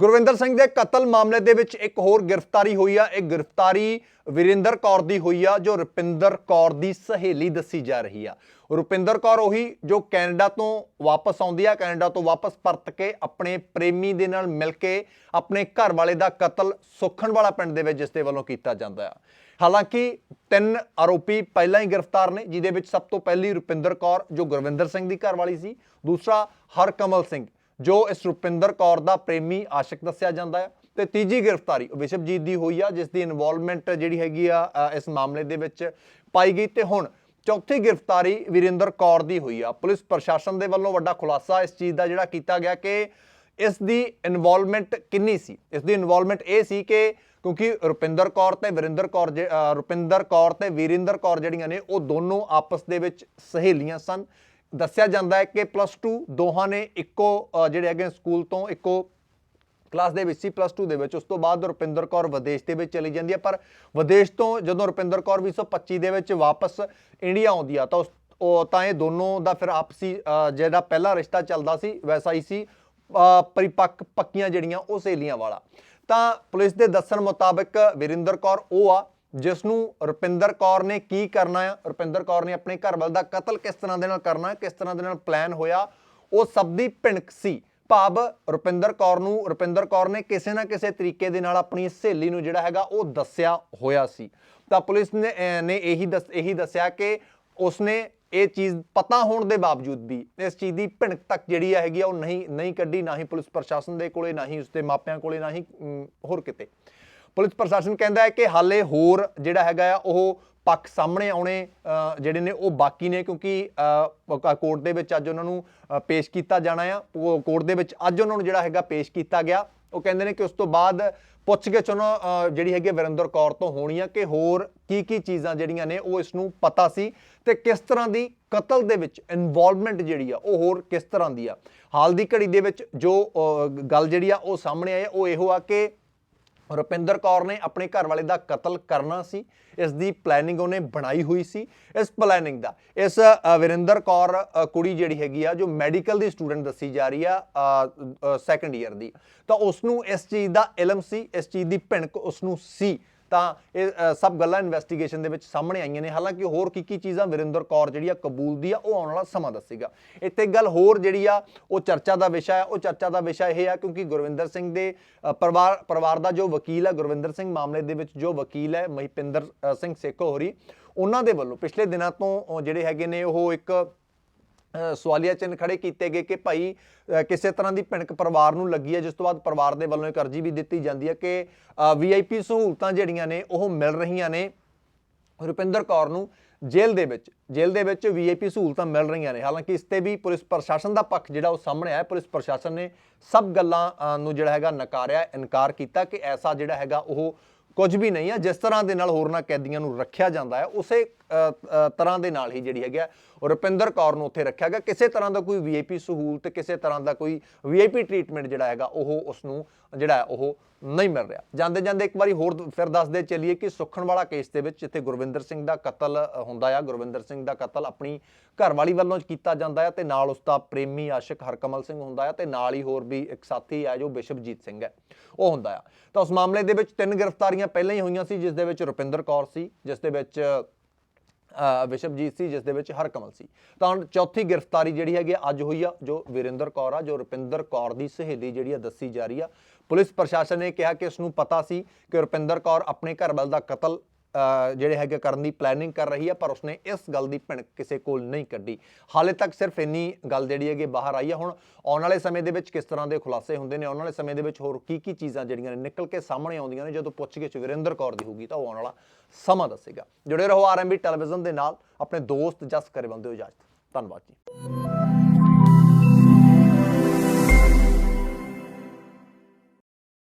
ਗੁਰਵਿੰਦਰ ਸਿੰਘ ਦੇ ਕਤਲ ਮਾਮਲੇ ਦੇ ਵਿੱਚ ਇੱਕ ਹੋਰ ਗ੍ਰਿਫਤਾਰੀ ਹੋਈ ਆ। ਇਹ ਗ੍ਰਿਫਤਾਰੀ ਵਿਰਿੰਦਰ ਕੌਰ ਦੀ ਹੋਈ ਆ, ਜੋ ਰੁਪਿੰਦਰ ਕੌਰ ਦੀ ਸਹੇਲੀ ਦੱਸੀ ਜਾ ਰਹੀ ਆ। ਰੁਪਿੰਦਰ ਕੌਰ ਉਹੀ ਜੋ ਕੈਨੇਡਾ ਤੋਂ ਵਾਪਸ ਆਉਂਦੀ ਆ, ਕੈਨੇਡਾ ਤੋਂ ਵਾਪਸ ਪਰਤ ਕੇ ਆਪਣੇ ਪ੍ਰੇਮੀ ਦੇ ਨਾਲ ਮਿਲ ਕੇ ਆਪਣੇ ਘਰ ਵਾਲੇ ਦਾ ਕਤਲ ਸੁਖਣਵਾਲਾ ਪਿੰਡ ਦੇ ਵਿੱਚ ਜਿਸ ਦੇ ਵੱਲੋਂ ਕੀਤਾ ਜਾਂਦਾ ਆ। ਹਾਲਾਂਕਿ ਤਿੰਨ ਆਰੋਪੀ ਪਹਿਲਾਂ ਹੀ ਗ੍ਰਿਫਤਾਰ ਨੇ ਜਿਦੇ ਵਿੱਚ ਸਭ ਤੋਂ ਪਹਿਲੀ ਰੁਪਿੰਦਰ ਕੌਰ, ਜੋ ਗੁਰਵਿੰਦਰ ਸਿੰਘ ਦੀ ਘਰਵਾਲੀ ਸੀ। ਦੂਸਰਾ ਹਰਕਮਲ ਸਿੰਘ। ਜੋ ਇਸ ਰੁਪਿੰਦਰ ਕੌਰ ਦਾ ਪ੍ਰੇਮੀ ਆਸ਼ਿਕ ਦੱਸਿਆ ਜਾਂਦਾ ਹੈ। ਤੇ ਤੀਜੀ ਗ੍ਰਿਫਤਾਰੀ ਵਿਸ਼ਵਜੀਤ ਦੀ ਹੋਈ ਆ, ਜਿਸ ਦੀ ਇਨਵੋਲਵਮੈਂਟ ਜਿਹੜੀ ਹੈਗੀ ਆ ਇਸ ਮਾਮਲੇ ਦੇ ਵਿੱਚ ਪਾਈ ਗਈ। ਤੇ ਹੁਣ ਚੌਥੀ ਗ੍ਰਿਫਤਾਰੀ ਵੀਰਿੰਦਰ ਕੌਰ ਦੀ ਹੋਈ ਆ। ਪੁਲਿਸ ਪ੍ਰਸ਼ਾਸਨ ਦੇ ਵੱਲੋਂ ਵੱਡਾ ਖੁਲਾਸਾ ਇਸ ਚੀਜ਼ ਦਾ ਜਿਹੜਾ ਕੀਤਾ ਗਿਆ ਕਿ ਇਸ ਦੀ ਇਨਵੋਲਵਮੈਂਟ ਕਿੰਨੀ ਸੀ। ਇਸ ਦੀ ਇਨਵੋਲਵਮੈਂਟ ਇਹ ਸੀ ਕਿ ਕਿਉਂਕਿ ਰੁਪਿੰਦਰ ਕੌਰ ਤੇ ਵਿਰਿੰਦਰ ਕੌਰ ਜੇ- ਰੁਪਿੰਦਰ ਕੌਰ ਤੇ ਵੀਰਿੰਦਰ ਕੌਰ ਜਿਹੜੀਆਂ ਨੇ, ਉਹ ਦੋਨੋਂ ਆਪਸ ਦੇ ਵਿੱਚ ਸਹੇਲੀਆਂ ਸਨ। ਦੱਸਿਆ ਜਾਂਦਾ ਹੈ ਕਿ ਪਲੱਸ 2 ਦੋਹਾਂ ਨੇ ਇੱਕੋ ਜਿਹੜੇ ਹੈਗੇ ਸਕੂਲ ਤੋਂ ਇੱਕੋ ਕਲਾਸ ਦੇ ਵਿੱਚ ਸੀ ਪਲੱਸ 2 ਦੇ ਵਿੱਚ। ਉਸ ਤੋਂ ਬਾਅਦ ਰੁਪਿੰਦਰ ਕੌਰ ਵਿਦੇਸ਼ ਦੇ ਵਿੱਚ ਚਲੀ ਜਾਂਦੀ ਹੈ ਪਰ ਵਿਦੇਸ਼ ਤੋਂ ਜਦੋਂ ਰੁਪਿੰਦਰ ਕੌਰ 2025 ਦੇ ਵਿੱਚ ਵਾਪਸ ਇੰਡੀਆ ਆਉਂਦੀ ਆ ਤਾਂ ਉਸ ਉਹ ਤਾਂ ਇਹ ਦੋਨੋਂ ਦਾ ਫਿਰ ਆਪਸੀ ਜਿਹੜਾ ਪਹਿਲਾ ਰਿਸ਼ਤਾ ਚੱਲਦਾ ਸੀ ਵੈਸਾ ਹੀ ਸੀ ਅ, ਪਰਿਪੱਕ ਪੱਕੀਆਂ ਜਿਹੜੀਆਂ ਉਹ ਸਹੇਲੀਆਂ ਵਾਲਾ। ਤਾਂ ਪੁਲਿਸ ਦੇ ਦੱਸਣ ਮੁਤਾਬਕ ਵਿਰਿੰਦਰ ਕੌਰ ਉਹ ਆ ਜਿਸ ਨੂੰ ਰੁਪਿੰਦਰ ਕੌਰ ਨੇ ਕੀ ਕਰਨਾ ਆ? ਰੁਪਿੰਦਰ ਕੌਰ ਨੇ ਆਪਣੇ ਘਰ ਵਾਲ ਦਾ ਕਤਲ ਕਿਸ ਤਰ੍ਹਾਂ ਦੇ ਨਾਲ ਕਰਨਾ, ਕਿਸ ਤਰ੍ਹਾਂ ਦੇ ਨਾਲ ਪਲਾਨ ਹੋਇਆ? ਉਹ ਸਭ ਦੀ ਭਿਣਕ ਸੀ। ਭਾਵ ਰੁਪਿੰਦਰ ਕੌਰ ਨੂੰ, ਰੁਪਿੰਦਰ ਕੌਰ ਨੇ ਕਿਸੇ ਨਾ ਕਿਸੇ ਤਰੀਕੇ ਦੇ ਨਾਲ ਆਪਣੀ ਸਹੇਲੀ ਨੂੰ ਜਿਹੜਾ ਹੈਗਾ ਉਹ ਦੱਸਿਆ ਹੋਇਆ ਸੀ। ਤਾਂ ਪੁਲਿਸ ਨੇ ਨੇ ਇਹੀ ਦੱਸ, ਇਹੀ ਦੱਸਿਆ ਕਿ ਉਸਨੇ ਇਹ ਚੀਜ਼ ਪਤਾ ਹੋਣ ਦੇ ਬਾਵਜੂਦ ਵੀ ਇਸ ਚੀਜ਼ ਦੀ ਭਿਣਕ ਤੱਕ ਜਿਹੜੀ ਹੈਗੀ ਆ ਉਹ ਨਹੀਂ ਨਹੀਂ ਕੱਢੀ, ਨਾ ਹੀ ਪੁਲਿਸ ਪ੍ਰਸ਼ਾਸਨ ਦੇ ਕੋਲੇ, ਨਾ ਹੀ ਉਸਦੇ ਮਾਪਿਆਂ ਕੋਲੇ, ਨਾ ਹੀ ਹੋਰ ਕਿਤੇ। ਪੁਲਿਸ ਪ੍ਰਸ਼ਾਸਨ ਕਹਿੰਦਾ ਹੈ ਕਿ ਹਾਲੇ ਹੋਰ ਜਿਹੜਾ ਹੈਗਾ ਆ, ਉਹ ਪੱਖ ਸਾਹਮਣੇ ਆਉਣੇ ਜਿਹੜੇ ਨੇ ਉਹ ਬਾਕੀ ਨੇ ਕਿਉਂਕਿ ਕੋਰਟ ਦੇ ਵਿੱਚ ਅੱਜ ਉਹਨਾਂ ਨੂੰ ਪੇਸ਼ ਕੀਤਾ ਜਾਣਾ ਆ। ਉਹ ਕੋਰਟ ਦੇ ਵਿੱਚ ਅੱਜ ਉਹਨਾਂ ਨੂੰ ਜਿਹੜਾ ਹੈਗਾ ਪੇਸ਼ ਕੀਤਾ ਗਿਆ। ਉਹ ਕਹਿੰਦੇ ਨੇ ਕਿ ਉਸ ਤੋਂ ਬਾਅਦ ਪੁੱਛਗਿੱਛ ਉਹਨਾਂ ਜਿਹੜੀ ਹੈਗੀ ਹੈ ਵਿਰਿੰਦਰ ਕੌਰ ਤੋਂ ਹੋਣੀ ਆ ਕਿ ਹੋਰ ਕੀ ਕੀ ਚੀਜ਼ਾਂ ਜਿਹੜੀਆਂ ਨੇ ਉਹ ਇਸ ਨੂੰ ਪਤਾ ਸੀ ਤੇ ਕਿਸ ਤਰ੍ਹਾਂ ਦੀ ਕਤਲ ਦੇ ਵਿੱਚ ਇਨਵੋਲਵਮੈਂਟ ਜਿਹੜੀ ਆ, ਉਹ ਹੋਰ ਕਿਸ ਤਰ੍ਹਾਂ ਦੀ ਆ। ਹਾਲ ਦੀ ਘੜੀ ਦੇ ਵਿੱਚ ਜੋ ਗੱਲ ਜਿਹੜੀ ਆ ਉਹ ਸਾਹਮਣੇ ਆਈ ਉਹ ਇਹੋ ਆ ਕਿ ਰੁਪਿੰਦਰ ਕੌਰ ਨੇ ਆਪਣੇ ਘਰ ਵਾਲੇ ਦਾ ਕਤਲ ਕਰਨਾ ਸੀ। ਇਸ ਦੀ ਪਲੈਨਿੰਗ ਉਹਨੇ ਬਣਾਈ ਹੋਈ ਸੀ। ਇਸ ਪਲੈਨਿੰਗ ਦਾ ਇਸ ਅ, ਵਿਰਿੰਦਰ ਕੌਰ ਕੁੜੀ ਜਿਹੜੀ ਹੈਗੀ ਆ ਜੋ ਮੈਡੀਕਲ ਦੀ ਸਟੂਡੈਂਟ ਦੱਸੀ ਜਾ ਰਹੀ ਆ ਸੈਕੰਡ ਈਅਰ ਦੀ ਤਾਂ ਉਸ ਨੂੰ ਇਸ ਚੀਜ਼ ਦਾ ਇਲਮ ਸੀ ਇਸ ਚੀਜ਼ ਦੀ ਭਿਣਕ ਉਸ ਨੂੰ ਸੀ। ਤਾਂ ਇਹ ਸਭ ਗੱਲਾਂ ਇਨਵੈਸਟੀਗੇਸ਼ਨ ਦੇ ਵਿੱਚ ਸਾਹਮਣੇ ਆਈਆਂ ਨੇ। ਹਾਲਾਂਕਿ ਹੋਰ ਕੀ ਕੀ ਚੀਜ਼ਾਂ ਵਿਰਿੰਦਰ ਕੌਰ ਜਿਹੜੀ ਆ ਕਬੂਲਦੀ ਆ, ਉਹ ਆਉਣ ਵਾਲਾ ਸਮਾਂ ਦੱਸੇਗਾ। ਇੱਥੇ ਇੱਕ ਗੱਲ ਹੋਰ ਜਿਹੜੀ ਆ, ਉਹ ਚਰਚਾ ਦਾ ਵਿਸ਼ਾ ਹੈ। ਉਹ ਚਰਚਾ ਦਾ ਵਿਸ਼ਾ ਇਹ ਆ ਕਿਉਂਕਿ ਗੁਰਵਿੰਦਰ ਸਿੰਘ ਦੇ ਪਰਿਵਾਰ ਪਰਿਵਾਰ ਦਾ ਜੋ ਵਕੀਲ ਹੈ ਗੁਰਵਿੰਦਰ ਸਿੰਘ ਮਾਮਲੇ ਦੇ ਵਿੱਚ ਜੋ ਵਕੀਲ ਹੈ, ਮਹਿਪਿੰਦਰ ਸਿੰਘ ਸੇਖੋ ਹੋਰੀ ਉਹਨਾਂ ਦੇ ਵੱਲੋਂ ਪਿਛਲੇ ਦਿਨਾਂ ਤੋਂ ਜਿਹੜੇ ਹੈਗੇ ਨੇ, ਉਹ ਇੱਕ ਸਵਾਲੀਆ ਚਿੰਨ੍ਹ ਖੜੇ ਕੀਤੇ ਗਏ ਕਿ ਭਾਈ ਕਿਸੇ ਤਰ੍ਹਾਂ ਦੀ ਭਿਣਕ ਪਰਿਵਾਰ ਨੂੰ ਲੱਗੀ ਹੈ, ਜਿਸ ਤੋਂ ਬਾਅਦ ਪਰਿਵਾਰ ਦੇ ਵੱਲੋਂ ਇੱਕ ਅਰਜੀ ਵੀ ਦਿੱਤੀ ਜਾਂਦੀ ਹੈ ਕਿ ਵੀਆਈਪੀ ਸਹੂਲਤਾਂ ਜਿਹੜੀਆਂ ਨੇ, ਉਹ ਮਿਲ ਰਹੀਆਂ ਨੇ। ਰੁਪਿੰਦਰ ਕੌਰ ਨੂੰ ਜੇਲ੍ਹ ਦੇ ਵਿੱਚ, ਜੇਲ੍ਹ ਦੇ ਵਿੱਚ ਵੀਆਈਪੀ ਸਹੂਲਤਾਂ ਮਿਲ ਰਹੀਆਂ ਨੇ। ਹਾਲਾਂਕਿ ਇਸ ਤੇ ਵੀ ਪੁਲਿਸ ਪ੍ਰਸ਼ਾਸਨ ਦਾ ਪੱਖ ਜਿਹੜਾ ਉਹ ਸਾਹਮਣੇ ਆਇਆ। ਪੁਲਿਸ ਪ੍ਰਸ਼ਾਸਨ ਨੇ ਸਭ ਗੱਲਾਂ ਨੂੰ ਜਿਹੜਾ ਹੈਗਾ ਨਕਾਰਿਆ, ਇਨਕਾਰ ਕੀਤਾ ਕਿ ਐਸਾ ਜਿਹੜਾ ਹੈਗਾ ਉਹ ਕੁਝ ਵੀ ਨਹੀਂ ਹੈ। ਜਿਸ ਤਰ੍ਹਾਂ ਦੇ ਨਾਲ ਹੋਰਨਾਂ ਕੈਦੀਆਂ ਨੂੰ ਰੱਖਿਆ ਜਾਂਦਾ ਹੈ, ਉਸੇ ਤਰ੍ਹਾਂ ਦੇ ਨਾਲ ਹੀ ਜਿਹੜੀ ਹੈਗਾ ਉਹ ਰੁਪਿੰਦਰ ਕੌਰ ਨੂੰ ਉੱਥੇ ਰੱਖਿਆ ਗਿਆ। ਕਿਸੇ ਤਰ੍ਹਾਂ ਦਾ ਕੋਈ ਵੀਆਈਪੀ ਸਹੂਲਤ, ਕਿਸੇ ਤਰ੍ਹਾਂ ਦਾ ਕੋਈ ਵੀਆਈਪੀ ਟ੍ਰੀਟਮੈਂਟ ਜਿਹੜਾ ਹੈਗਾ, ਉਹ ਉਸ ਨੂੰ ਜਿਹੜਾ ਉਹ ਨਹੀਂ ਮਿਲ ਰਿਹਾ। ਜਾਂਦੇ ਜਾਂਦੇ ਇੱਕ ਵਾਰੀ ਹੋਰ ਫਿਰ ਦੱਸਦੇ ਚੱਲੀਏ ਕਿ ਸੁਖਣਵਾਲਾ ਕੇਸ ਦੇ ਵਿੱਚ ਜਿੱਥੇ ਗੁਰਵਿੰਦਰ ਸਿੰਘ ਦਾ ਕਤਲ ਹੁੰਦਾ ਆ, ਗੁਰਵਿੰਦਰ ਸਿੰਘ ਦਾ ਕਤਲ ਆਪਣੀ ਘਰਵਾਲੀ ਵੱਲੋਂ ਕੀਤਾ ਜਾਂਦਾ ਆ ਤੇ ਨਾਲ ਉਸ ਦਾ ਪ੍ਰੇਮੀ ਆਸ਼ਿਕ ਹਰਕਮਲ ਸਿੰਘ ਹੁੰਦਾ ਆ ਤੇ ਨਾਲ ਹੀ ਹੋਰ ਵੀ ਇੱਕ ਸਾਥੀ ਹੈ ਜੋ ਬਿਸ਼ਵਜੀਤ ਸਿੰਘ ਹੈ, ਉਹ ਹੁੰਦਾ ਆ। ਤਾਂ ਉਸ ਮਾਮਲੇ ਦੇ ਵਿੱਚ ਤਿੰਨ ਗ੍ਰਿਫਤਾਰੀਆਂ ਪਹਿਲਾਂ ਹੀ ਹੋਈਆਂ ਸੀ, ਜਿਸ ਦੇ ਵਿੱਚ ਰੁਪਿੰਦਰ ਕੌਰ ਸੀ, ਜਿਸ ਦੇ ਵਿੱਚ ਵਿਸ਼ਵਜੀਤ ਸੀ ਜਿਸ ਦੇ ਵਿੱਚ ਹਰਕਮਲ ਸੀ। ਤਾਂ ਹੁਣ ਚੌਥੀ ਗ੍ਰਿਫਤਾਰੀ ਜਿਹੜੀ ਹੈਗੀ ਆ, ਅੱਜ ਹੋਈ ਆ ਜੋ ਵੀਰਿੰਦਰ ਕੌਰ ਆ ਜੋ ਰੁਪਿੰਦਰ ਕੌਰ ਦੀ ਸਹੇਲੀ ਜਿਹੜੀ ਆ ਦੱਸੀ ਜਾ ਰਹੀ ਆ। ਪੁਲਿਸ ਪ੍ਰਸ਼ਾਸਨ ਨੇ ਕਿਹਾ ਕਿ ਉਸ ਨੂੰ ਪਤਾ ਸੀ ਕਿ ਰੁਪਿੰਦਰ ਕੌਰ ਆਪਣੇ ਘਰਵਾਲ ਦਾ ਕਤਲ ਜਿਹੜੇ ਹੈਗੇ ਕਰਨ ਦੀ ਪਲੈਨਿੰਗ ਕਰ ਰਹੀ ਹੈ ਪਰ ਉਸਨੇ ਇਸ ਗੱਲ ਦੀ ਭਿਣਕ ਕਿਸੇ ਕੋਲ ਨਹੀਂ ਕੱਢੀ। ਹਾਲੇ ਤੱਕ ਸਿਰਫ ਇੰਨੀ ਗੱਲ ਜਿਹੜੀ ਹੈਗੀ ਬਾਹਰ ਆਈ ਹੈ ਹੁਣ ਆਉਣ ਵਾਲੇ ਸਮੇਂ ਦੇ ਵਿੱਚ ਕਿਸ ਤਰ੍ਹਾਂ ਦੇ ਖੁਲਾਸੇ ਹੁੰਦੇ ਨੇ? ਆਉਣ ਵਾਲੇ ਸਮੇਂ ਦੇ ਵਿੱਚ ਹੋਰ ਕੀ ਕੀ ਚੀਜ਼ਾਂ ਜਿਹੜੀਆਂ ਨੇ, ਨਿਕਲ ਕੇ ਸਾਹਮਣੇ ਆਉਂਦੀਆਂ ਨੇ? ਜਦੋਂ ਪੁੱਛਗਿੱਛ ਵਿਰਿੰਦਰ ਕੌਰ ਦੀ ਹੋਊਗੀ ਤਾਂ ਉਹ ਆਉਣ ਵਾਲਾ ਸਮਾਂ ਦੱਸੇਗਾ। ਜੁੜੇ ਰਹੋ ਆਰਐਮਬੀ ਟੈਲੀਵਿਜ਼ਨ ਦੇ ਨਾਲ। ਆਪਣੇ ਦੋਸਤ ਜਸ ਕਰੇ ਬੰਦੇ ਹੋ ਇਜਾਜ਼ਤ। ਧੰਨਵਾਦ ਜੀ।